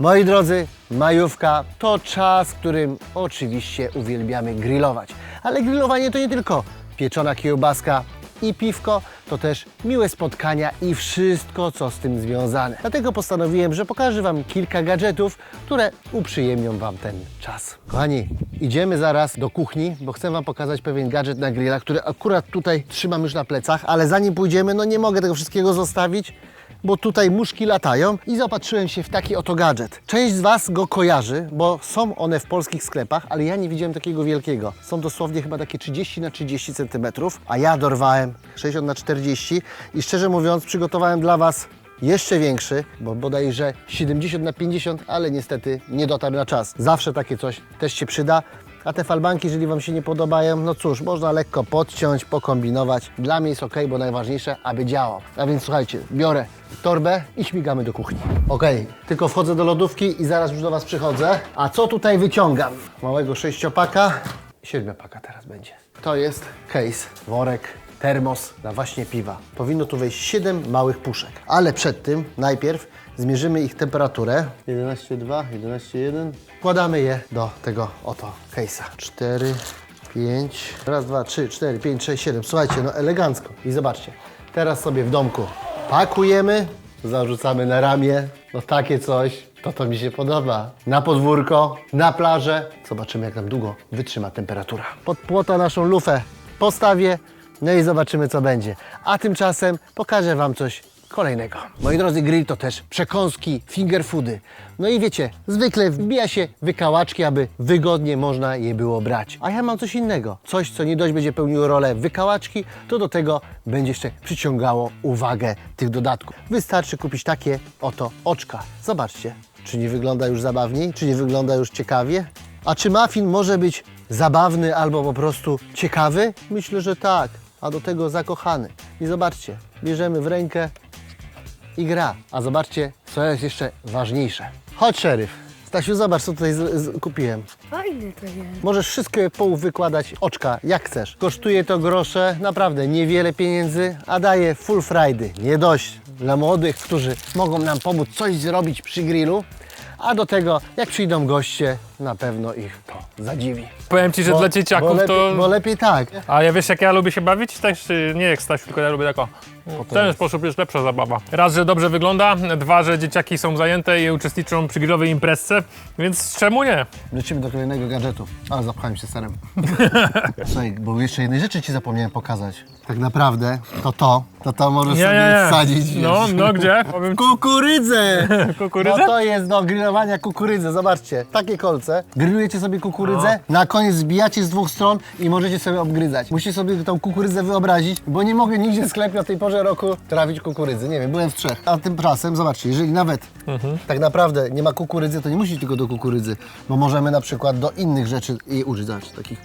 Moi drodzy, majówka to czas, w którym oczywiście uwielbiamy grillować. Ale grillowanie to nie tylko pieczona kiełbaska i piwko, to też miłe spotkania i wszystko, co z tym związane. Dlatego postanowiłem, że pokażę Wam kilka gadżetów, które uprzyjemnią Wam ten czas. Kochani, idziemy zaraz do kuchni, bo chcę Wam pokazać pewien gadżet na grilla, który akurat tutaj trzymam już na plecach, ale zanim pójdziemy, no nie mogę tego wszystkiego zostawić, bo tutaj muszki latają i zaopatrzyłem się w taki oto gadżet. Część z Was go kojarzy, bo są one w polskich sklepach, ale ja nie widziałem takiego wielkiego. Są dosłownie chyba takie 30 na 30 cm, a ja dorwałem 60 na 40 i szczerze mówiąc przygotowałem dla Was jeszcze większy, bo bodajże 70 na 50, ale niestety nie dotarł na czas. Zawsze takie coś też się przyda. A te falbanki, jeżeli Wam się nie podobają, no cóż, można lekko podciąć, pokombinować. Dla mnie jest ok, bo najważniejsze, aby działał. A więc słuchajcie, biorę torbę i śmigamy do kuchni. Ok, tylko wchodzę do lodówki i zaraz już do Was przychodzę. A co tutaj wyciągam? Małego sześciopaka, siedmiopaka teraz będzie. To jest case, worek termos na właśnie piwa. Powinno tu wejść 7 małych puszek. Ale przed tym najpierw zmierzymy ich temperaturę. 11,2, 11,1. Wkładamy je do tego oto case'a. 4, 5, raz, dwa, trzy, cztery, pięć, sześć, siedem. Słuchajcie, no elegancko. I zobaczcie, teraz sobie w domku pakujemy, zarzucamy na ramię. No takie coś, to to mi się podoba. Na podwórko, na plażę. Zobaczymy, jak nam długo wytrzyma temperatura. Pod płota naszą lufę postawię, no i zobaczymy, co będzie. A tymczasem pokażę Wam coś kolejnego. Moi drodzy, grill to też przekąski, finger foody. No i wiecie, zwykle wbija się wykałaczki, aby wygodnie można je było brać. A ja mam coś innego. Coś, co nie dość będzie pełniło rolę wykałaczki, to do tego będzie jeszcze przyciągało uwagę tych dodatków. Wystarczy kupić takie oto oczka. Zobaczcie, czy nie wygląda już zabawniej, czy nie wygląda już ciekawie? A czy muffin może być zabawny albo po prostu ciekawy? Myślę, że tak. A do tego zakochany. I zobaczcie, bierzemy w rękę i gra. A zobaczcie, co jest jeszcze ważniejsze. Chodź, szeryf. Stasiu, zobacz, co tutaj z, z, kupiłem. Fajny to jest. Możesz wszystkie połówykładać oczka, jak chcesz. Kosztuje to grosze, naprawdę niewiele pieniędzy, a daje full Friday. Nie dość dla młodych, którzy mogą nam pomóc coś zrobić przy grillu, a do tego, jak przyjdą goście, na pewno ich to zadziwi. Powiem ci, że dla dzieciaków bo lepiej, to... Bo lepiej tak. A ja wiesz jak ja lubię się bawić? Też y, nie jak Stasiu, tylko ja lubię tako. W ten sposób jest lepsza zabawa. Raz, że dobrze wygląda, dwa, że dzieciaki są zajęte i uczestniczą przy grillowej imprezce, więc czemu nie? Lecimy do kolejnego gadżetu. Ale zapchałem się serem. Słuchaj, bo jeszcze jednej rzeczy Ci zapomniałem pokazać. Tak naprawdę to to, to to możesz Nie, sobie nie, nie. wsadzić. No, wiesz. no gdzie? Powiem ci. Kukurydzę! Kukurydzę? No to jest do grillowania kukurydzy. Zobaczcie, takie kolce. Grillujecie sobie kukurydzę, na koniec zbijacie z dwóch stron i możecie sobie obgryzać. Musicie sobie tą kukurydzę wyobrazić, bo nie mogę nigdzie w sklepie o tej porze roku trawić kukurydzy. Nie wiem, byłem w trzech. A tymczasem, zobaczcie, jeżeli nawet tak naprawdę nie ma kukurydzy, to nie musi tylko do kukurydzy, bo możemy na przykład do innych rzeczy jej użyć. Zobaczcie, takich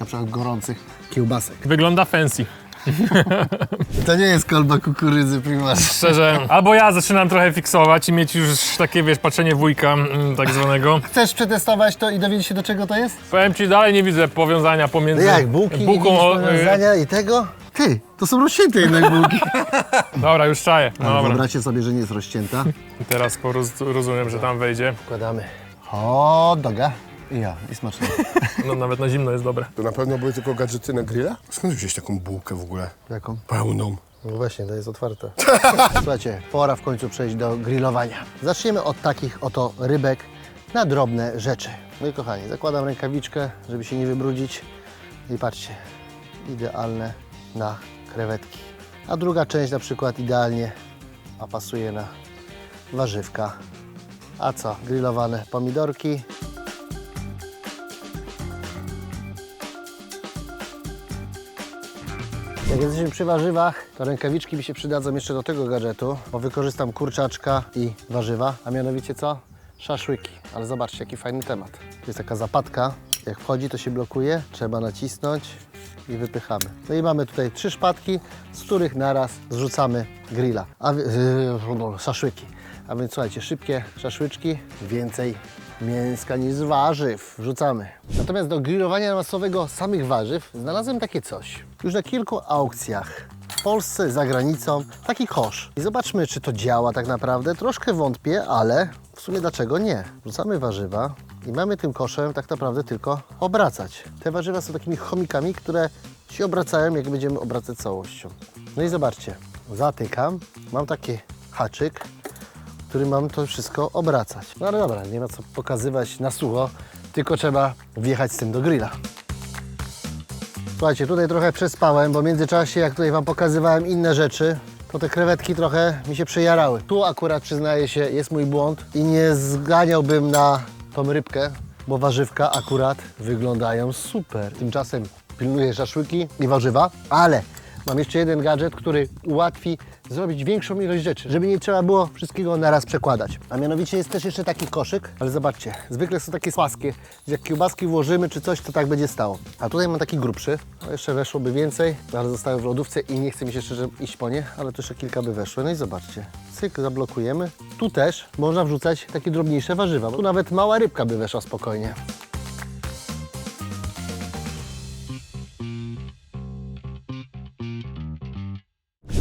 na przykład gorących kiełbasek. Wygląda fancy. To nie jest kolba kukurydzy, primasz. Szczerze, albo ja zaczynam trochę fiksować i mieć już takie, wiesz, patrzenie wujka mm, tak zwanego. Chcesz przetestować to i dowiedzieć się do czego to jest? Powiem ci, dalej nie widzę powiązania pomiędzy jak, bułki, bułką... nie o- widzisz powiązania i tego? Ty, to są rozcięte jednak bułki. Dobra, już czaję. No dobra. Wyobraźcie sobie, że nie jest rozcięta. I teraz poroz- rozumiem, że tam wejdzie. Wkładamy hot doga i ja, i smacznie. No nawet na zimno jest dobre. To na pewno były tylko gadżety na grilla? Skąd wziąłeś taką bułkę w ogóle? Jaką? Pełną. No właśnie, to jest otwarte. Słuchajcie, pora w końcu przejść do grillowania. Zaczniemy od takich oto rybek na drobne rzeczy. No i kochani, zakładam rękawiczkę, żeby się nie wybrudzić. I patrzcie, idealne na krewetki. A druga część na przykład idealnie a pasuje na warzywka. A co? Grillowane pomidorki. Jak jesteśmy przy warzywach, to rękawiczki mi się przydadzą jeszcze do tego gadżetu, bo wykorzystam kurczaczka i warzywa, a mianowicie co? Szaszłyki. Ale zobaczcie, jaki fajny temat. To jest taka zapadka, jak wchodzi, to się blokuje, trzeba nacisnąć i wypychamy. No i mamy tutaj trzy szpadki, z których naraz zrzucamy grilla, a yy, szaszłyki. A więc słuchajcie, szybkie szaszłyczki, więcej mięska niż z warzyw. Wrzucamy. Natomiast do grillowania masowego samych warzyw znalazłem takie coś. Już na kilku aukcjach w Polsce, za granicą, taki kosz. I zobaczmy, czy to działa tak naprawdę. Troszkę wątpię, ale w sumie dlaczego nie? Wrzucamy warzywa i mamy tym koszem tak naprawdę tylko obracać. Te warzywa są takimi chomikami, które się obracają, jak będziemy obracać całością. No i zobaczcie, zatykam, mam taki haczyk, który mam to wszystko obracać. No ale dobra, nie ma co pokazywać na sucho, tylko trzeba wjechać z tym do grilla. Słuchajcie, tutaj trochę przespałem, bo w międzyczasie, jak tutaj Wam pokazywałem inne rzeczy, to te krewetki trochę mi się przejarały. Tu akurat przyznaję się, jest mój błąd i nie zganiałbym na tą rybkę, bo warzywka akurat wyglądają super. Tymczasem pilnuję szaszłyki i warzywa, ale mam jeszcze jeden gadżet, który ułatwi zrobić większą ilość rzeczy, żeby nie trzeba było wszystkiego na raz przekładać. A mianowicie jest też jeszcze taki koszyk, ale zobaczcie, zwykle są takie płaskie, że jak kiełbaski włożymy czy coś, to tak będzie stało. A tutaj mam taki grubszy, no jeszcze weszłoby więcej, ale zostały w lodówce i nie chce mi się szczerze iść po nie, ale tu jeszcze kilka by weszło. No i zobaczcie, cyk, zablokujemy. Tu też można wrzucać takie drobniejsze warzywa, tu nawet mała rybka by weszła spokojnie.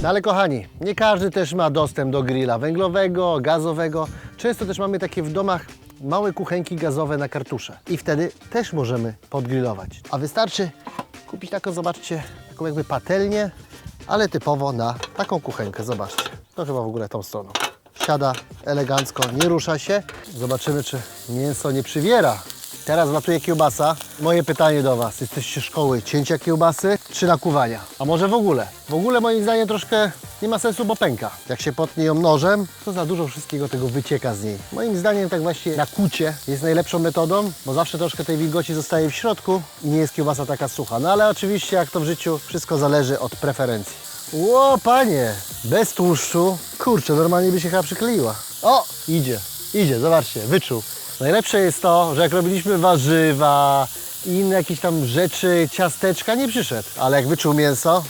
No ale kochani, nie każdy też ma dostęp do grilla węglowego, gazowego. Często też mamy takie w domach małe kuchenki gazowe na kartusze. I wtedy też możemy podgrillować. A wystarczy kupić taką, zobaczcie, taką jakby patelnię, ale typowo na taką kuchenkę, zobaczcie. To chyba w ogóle tą stroną. Siada elegancko, nie rusza się. Zobaczymy, czy mięso nie przywiera. Teraz latuje kiełbasa. Moje pytanie do Was. Jesteście szkoły cięcia kiełbasy czy nakuwania? A może w ogóle? W ogóle moim zdaniem troszkę nie ma sensu, bo pęka. Jak się potnie ją nożem, to za dużo wszystkiego tego wycieka z niej. Moim zdaniem tak właśnie nakucie jest najlepszą metodą, bo zawsze troszkę tej wilgoci zostaje w środku i nie jest kiełbasa taka sucha. No ale oczywiście jak to w życiu, wszystko zależy od preferencji. Ło, panie, bez tłuszczu. Kurczę, normalnie by się chyba przykleiła. O, idzie, idzie, zobaczcie, wyczuł. Najlepsze jest to, że jak robiliśmy warzywa i inne jakieś tam rzeczy, ciasteczka, nie przyszedł. Ale jak wyczuł mięso,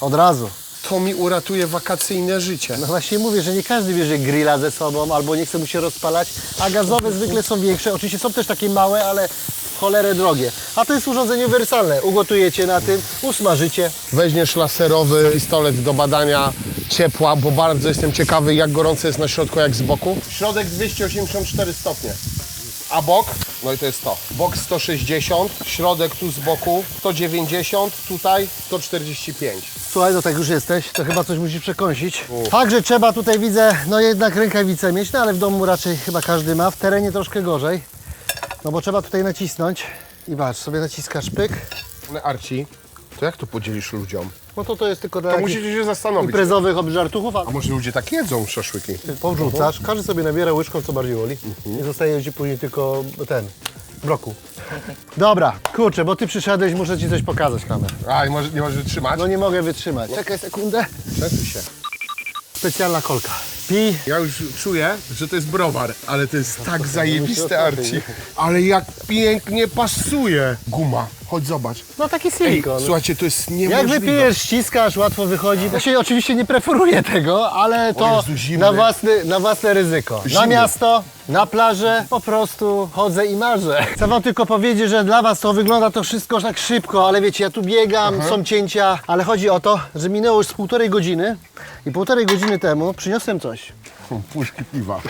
od razu. To mi uratuje wakacyjne życie. No właśnie mówię, że nie każdy bierze grilla ze sobą albo nie chce mu się rozpalać, a gazowe zwykle są większe. Oczywiście są też takie małe, ale w cholerę drogie. A to jest urządzenie uniwersalne. Ugotujecie na tym, usmażycie. Weźmiesz laserowy pistolet do badania ciepła, bo bardzo jestem ciekawy, jak gorąco jest na środku, jak z boku. Środek 284 stopnie. A bok? No i to jest to. Bok 160, środek tu z boku 190, tutaj 145. Słuchaj, no tak już jesteś, to chyba coś musisz przekąsić. Fakt, że trzeba tutaj widzę, no jednak rękawice mieć, no ale w domu raczej chyba każdy ma, w terenie troszkę gorzej. No bo trzeba tutaj nacisnąć i patrz, sobie naciskasz pyk. Ale Arci, to jak to podzielisz ludziom? No to to jest tylko dla To musicie się zastanowić. imprezowych obżartuchów, a A może ludzie tak jedzą szaszłyki? powrzucasz, każdy sobie nabiera łyżką co bardziej woli i zostaje ci później tylko ten, broku. Dobra, kurczę, bo ty przyszedłeś, muszę ci coś pokazać kamer. A, nie możesz, nie możesz wytrzymać? No nie mogę wytrzymać. Czekaj sekundę. Przesuń się. Specjalna kolka. Ja już czuję, że to jest browar, ale to jest tak zajebiste. Arci. Ale jak pięknie pasuje. Guma, chodź zobacz. No taki Ej, silikon. słuchajcie, to jest Jak niemożliwe. wypijesz, ściskasz, łatwo wychodzi. Ja się oczywiście nie preferuję tego, ale to Jezu, zimny. na, własny, na własne ryzyko. Na Zimny. miasto, na plażę, po prostu chodzę i marzę. Chcę wam tylko powiedzieć, że dla was to wygląda to wszystko tak szybko, ale wiecie, ja tu biegam, są cięcia, ale chodzi o to, że minęło już z półtorej godziny i półtorej godziny temu przyniosłem coś. Puszki piwa.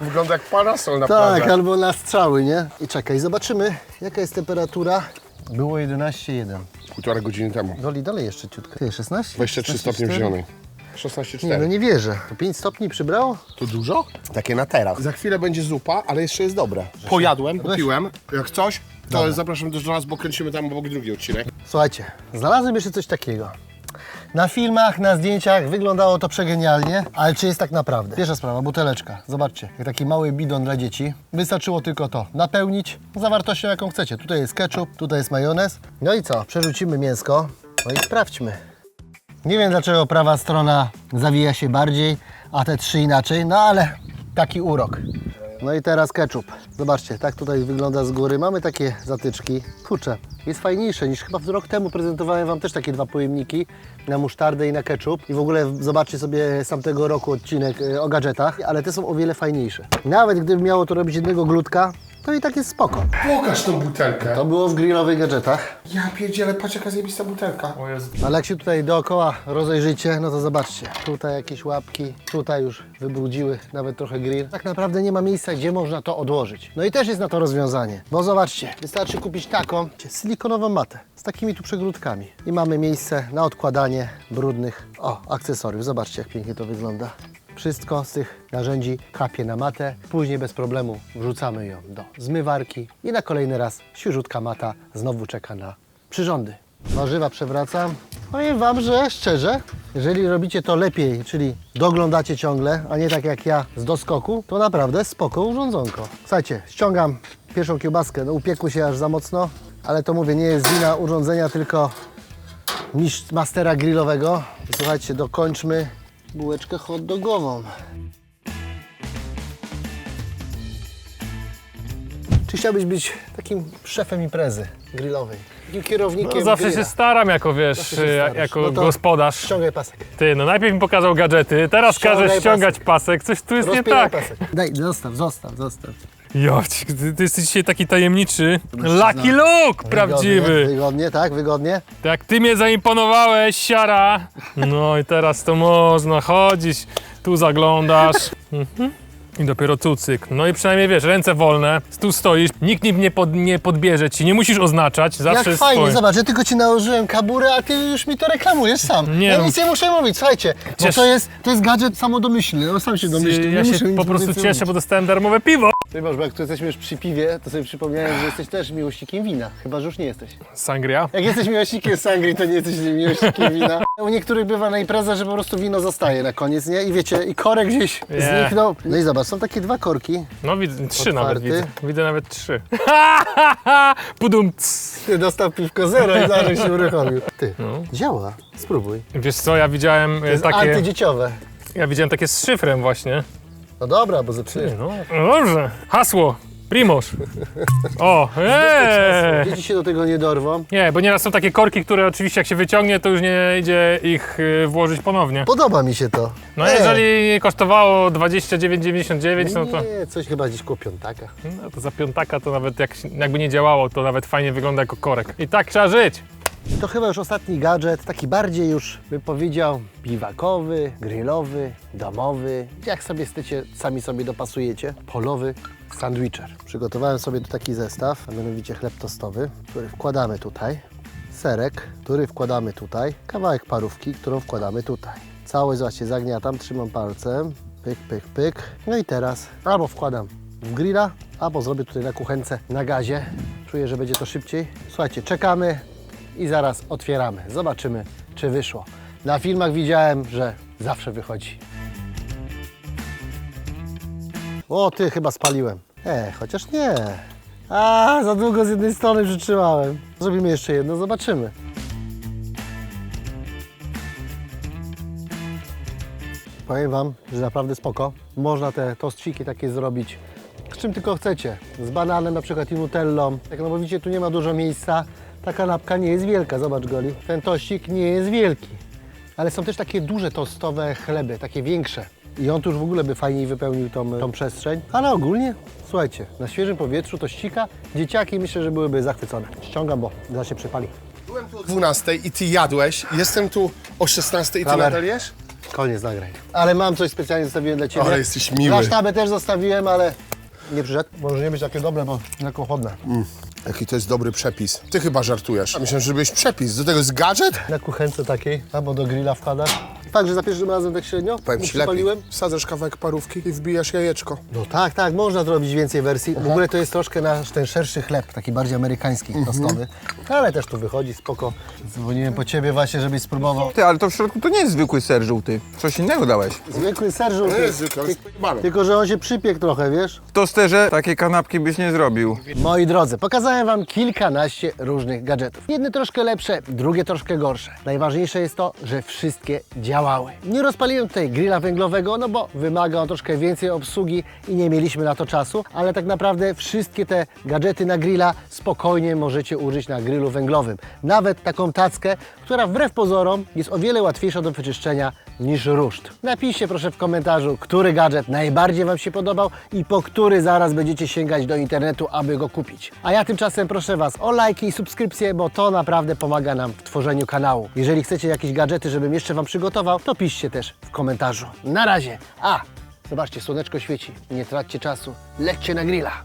Wygląda jak parasol na Tak, albo na strzały, nie? I czekaj, zobaczymy, jaka jest temperatura. Było 11,1. Półtora godziny temu. Doli dalej jeszcze ciutkę. Ty, 16? 23 stopnie w 16,4? zielonej. Nie, 16,4. no nie wierzę. To 5 stopni przybrało? To dużo? Takie na teraz. Za chwilę będzie zupa, ale jeszcze jest dobre. Pojadłem, kupiłem. Jak coś, to zapraszam też do nas, bo kręcimy tam obok drugi odcinek. Słuchajcie, znalazłem jeszcze coś takiego. Na filmach, na zdjęciach wyglądało to przegenialnie, ale czy jest tak naprawdę? Pierwsza sprawa, buteleczka. Zobaczcie, jak taki mały bidon dla dzieci. Wystarczyło tylko to napełnić zawartością, jaką chcecie. Tutaj jest ketchup, tutaj jest majonez. No i co? Przerzucimy mięsko. No i sprawdźmy. Nie wiem dlaczego prawa strona zawija się bardziej, a te trzy inaczej, no ale taki urok. No i teraz ketchup. Zobaczcie, tak tutaj wygląda z góry. Mamy takie zatyczki. Kurczę, jest fajniejsze niż chyba rok temu prezentowałem Wam też takie dwa pojemniki na musztardę i na ketchup. I w ogóle zobaczcie sobie z tamtego roku odcinek e, o gadżetach, ale te są o wiele fajniejsze. Nawet gdybym miało to robić jednego glutka, to i tak jest spoko. Pokaż tą butelkę. To było w grillowych gadżetach. Ja pierdzielę, patrz jaka zajebista butelka. O Jezu. Ale jak się tutaj dookoła rozejrzycie, no to zobaczcie. Tutaj jakieś łapki, tutaj już wybrudziły nawet trochę grill. Tak naprawdę nie ma miejsca, gdzie można to odłożyć. No i też jest na to rozwiązanie. Bo zobaczcie, wystarczy kupić taką silikonową matę z takimi tu przegródkami. I mamy miejsce na odkładanie brudnych, o, akcesoriów. Zobaczcie, jak pięknie to wygląda. Wszystko z tych narzędzi kapie na matę, później bez problemu wrzucamy ją do zmywarki i na kolejny raz świeżutka mata znowu czeka na przyrządy. Warzywa przewracam. Powiem Wam, że szczerze, jeżeli robicie to lepiej, czyli doglądacie ciągle, a nie tak jak ja z doskoku, to naprawdę spoko urządzonko. Słuchajcie, ściągam pierwszą kiełbaskę, no upiekły się aż za mocno, ale to mówię, nie jest wina urządzenia, tylko niż mastera grillowego. Słuchajcie, dokończmy bułeczkę hot dogową. Czy chciałbyś być takim szefem imprezy grillowej? Takim kierownikiem No, zawsze grilla? się staram jako, wiesz, Zawsze się starasz. jako No to gospodarz. Ściągaj pasek. Ty, no najpierw mi pokazał gadżety, teraz Ściągaj każe ściągać pasek. Coś tu jest nie Rozpinaj tak. pasek. Daj, zostaw, zostaw, zostaw. Joć, ty, ty jesteś dzisiaj taki tajemniczy. Lucky Luke, Wygodnie, prawdziwy. Wygodnie, tak, wygodnie. Tak ty mnie zaimponowałeś, siara. No i teraz to można chodzić, tu zaglądasz. Mhm. I dopiero cucyk. No i przynajmniej wiesz, ręce wolne, tu stoisz, nikt nim nie, pod, nie podbierze ci, nie musisz oznaczać, zawsze Jak jest fajnie, zobacz, ja tylko ci nałożyłem kaburę, a ty już mi to reklamujesz sam. Nie ja no. nic nie muszę mówić, słuchajcie, bo Ciesz- to jest, to jest gadżet samodomyślny, no sam się domyślił, Ja nie muszę się nic po prostu więcej cieszę, bo mówić. dostałem darmowe piwo. Ty masz, bo jak tu jesteśmy już przy piwie, to sobie przypomniałem, że jesteś też miłośnikiem wina, chyba że już nie jesteś. Sangria. Jak jesteś miłośnikiem sangrii, to nie jesteś miłośnikiem wina. U niektórych bywa na imprezach, że po prostu wino zostaje na koniec, nie? I wiecie, i korek gdzieś Nie. zniknął. No i zobacz, są takie dwa korki. No widzę, trzy nawet widzę. Widzę nawet trzy. Pudum. cs. Ty dostał piwko zero i zaraz się uruchomił. Ty, No. działa, spróbuj. Wiesz co, ja widziałem e, To jest takie, antydzieciowe. ja widziałem takie z szyfrem właśnie. No dobra, bo zepsujesz. No, no dobrze. Hasło. Primoż. O, eee. Dzieci się do tego nie dorwą. Nie, bo nieraz są takie korki, które oczywiście jak się wyciągnie, to już nie idzie ich y, włożyć ponownie. Podoba mi się to. No E, jeżeli kosztowało 29,99, no to, Nie, coś chyba gdzieś koło piątaka. no to za piątaka to nawet jak, jakby nie działało, to nawet fajnie wygląda jako korek. I tak trzeba żyć. To chyba już ostatni gadżet, taki bardziej już bym powiedział biwakowy, grillowy, domowy. Jak sobie chcecie, sami sobie dopasujecie. Polowy sandwicher. Przygotowałem sobie tu taki zestaw, a mianowicie chleb tostowy, który wkładamy tutaj. Serek, który wkładamy tutaj. Kawałek parówki, którą wkładamy tutaj. Całość zobaczcie, zagniatam, trzymam palcem. Pyk, pyk, pyk. No i teraz albo wkładam w grilla, albo zrobię tutaj na kuchence na gazie. Czuję, że będzie to szybciej. Słuchajcie, czekamy i zaraz otwieramy. Zobaczymy, czy wyszło. Na filmach widziałem, że zawsze wychodzi. O, ty chyba spaliłem. E, chociaż nie. A, za długo z jednej strony przytrzymałem. Zrobimy jeszcze jedno, zobaczymy. Powiem Wam, że naprawdę spoko. Można te tostciki takie zrobić z czym tylko chcecie. Z bananem na przykład i nutellą. Tak no bo widzicie, tu nie ma dużo miejsca. Ta kanapka nie jest wielka, zobacz Goli. Ten tościk nie jest wielki. Ale są też takie duże tostowe chleby, takie większe. I on tu już w ogóle by fajniej wypełnił tą, tą przestrzeń. Ale ogólnie, słuchajcie, na świeżym powietrzu tościka, dzieciaki myślę, że byłyby zachwycone. Ściągam, bo zaraz się przypali. Byłem tu o 12 i ty jadłeś, jestem tu o 16 i ty Kamer. nadal jesz? Koniec nagrań. Ale mam coś specjalnie zostawiłem dla Ciebie. Ale jesteś miły. Sztabę też zostawiłem, ale nie przyszedł. Może nie być takie dobre, bo lekko chłodne. Jaki to jest dobry przepis. Ty chyba żartujesz. Myślę, że byłeś przepis. Do tego jest gadżet? Na kuchence takiej, albo do grilla wkładasz. Fakt, że za pierwszym razem tak średnio Powiem ci lepiej. przypaliłem. Kawałek parówki i wbijasz jajeczko. No tak, tak, można zrobić więcej wersji. W ogóle to jest troszkę nasz ten szerszy chleb, taki bardziej amerykański, tostowy. Ale też tu wychodzi, spoko. Dzwoniłem po ciebie właśnie, żebyś spróbował. Ty, ale to w środku to nie jest zwykły ser żółty. Coś innego dałeś. Zwykły ser To żółty. jest zwykle, ale jest pojebane. Tylko, że on się przypiekł trochę, wiesz? W tosterze takiej kanapki byś nie zrobił. Moi drodzy, pokazałem Wam kilkanaście różnych gadżetów. Jedne troszkę lepsze, drugie troszkę gorsze. Najważniejsze jest to, że wszystkie działały. Nie rozpaliłem tutaj grilla węglowego, no bo wymaga on troszkę więcej obsługi i nie mieliśmy na to czasu, ale tak naprawdę wszystkie te gadżety na grilla spokojnie możecie użyć na grillu węglowym. Nawet taką tackę, która wbrew pozorom jest o wiele łatwiejsza do wyczyszczenia niż ruszt. Napiszcie proszę w komentarzu, który gadżet najbardziej Wam się podobał i po który zaraz będziecie sięgać do internetu, aby go kupić. A ja tymczasem proszę Was o lajki i subskrypcje, bo to naprawdę pomaga nam w tworzeniu kanału. Jeżeli chcecie jakieś gadżety, żebym jeszcze Wam przygotował, to piszcie też w komentarzu. Na razie. A, zobaczcie, słoneczko świeci. Nie traćcie czasu. Lećcie na grilla.